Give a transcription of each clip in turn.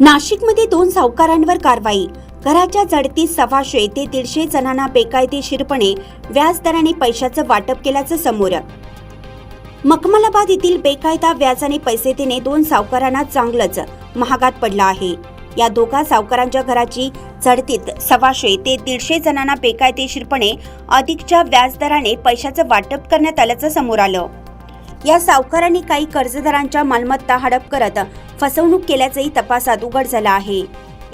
नाशिकमध्ये दोन सावकारांवर कारवाई. घराच्या जडतीत सव्वाशे ते दीडशे जणांना बेकायदेशीरपणे व्याजदराने पैशाचं वाटप केल्याचं समोर. मखमलाबाद येथील बेकायदा व्याजाने पैसे देणे दोन सावकारांना चांगलंच महागात पडलं आहे. या दोघा सावकारांच्या घराची झडतीत सव्वाशे ते दीडशे जणांना बेकायदेशीरपणे अधिकच्या व्याजदराने पैशाचं वाटप करण्यात आल्याचं समोर आलं. या सावकारांनी काही कर्जदारांच्या मालमत्ता हडप करत फसवणूक केल्याचंही तपासात उघड झालं आहे.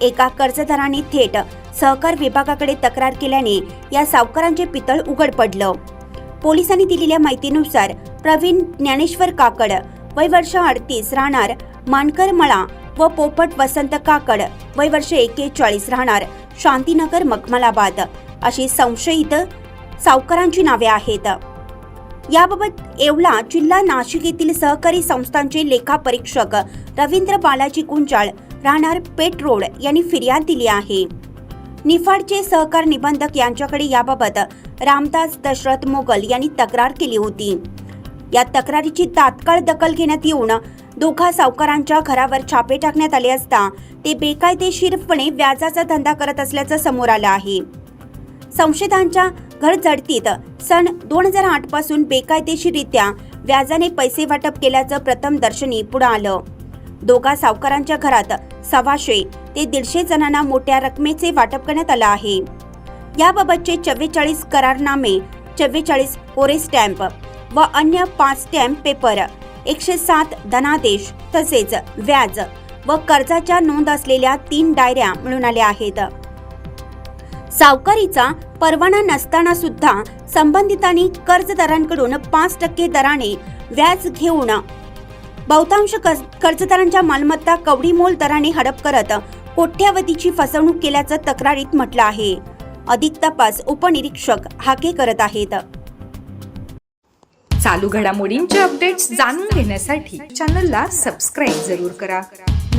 एका कर्जदाराने थेट सहकार विभागाकडे तक्रार केल्याने या सावकारांचे पितळ उघड पडलं. पोलिसांनी दिलेल्या माहितीनुसार प्रवीण ज्ञानेश्वर काकड वय वर्ष अडतीस राहणार मानकर मळा व पोपट वसंत काकड वय वर्ष एकेचाळीस राहणार शांतीनगर मखमलाबाद अशी संशयित सावकारांची नावे आहेत. याबाबत येवला जिल्हा नाशिक येथील सहकारी संस्थांचे लेखापरीक्षक रवींद्र बालाजी गुंजाळ राहणार पेट रोड यांनी फिर्याद दिली आहे. निफाडचे सहकार निबंधक यांच्याकडे याबाबत रामदास दशरथ मोगल यांनी तक्रार केली होती. या तक्रारीची तात्काळ दखल घेण्यात येऊन दोघा सावकारांच्या घरावर छापे टाकण्यात आले असता ते बेकायदेशीरपणे व्याजाचा धंदा करत असल्याचं समोर आलं आहे. संशयितांच्या घर जडतीत सन दोन हजार आठपासून बेकायदेशीरित्या व्याजाने पैसे वाटप केल्याचं प्रथम दर्शनी पुढे आलं. दोघा सावकारांच्या घरात सव्वाशे ते दीडशे जणांना मोठ्या रकमेचे वाटप करण्यात आलं आहे. याबाबतचे चव्वेचाळीस करारनामे चव्वेचाळीस कोरे स्टॅम्प व अन्य पाच स्टॅम्प पेपर एकशे सात धनादेश तसेच व्याज व कर्जाच्या नोंद असलेल्या तीन डायऱ्या मिळून आल्या आहेत. सावकारीचा परवाना नसताना सुद्धा संबंधितांनी कर्जदारांकडून पाच टक्के दराने व्याज घेऊन बहुतांश कर्जदारांच्या मालमत्ता कवडीमोल दराने हडप करत कोट्यावधीची फसवणूक केल्याचं तक्रारीत म्हटलं आहे. अधिक तपास उपनिरीक्षक हाके करत आहेत. चालू घडामोडींचे अपडेट्स जाणून घेण्यासाठी चॅनलला सबस्क्राईब जरूर करा.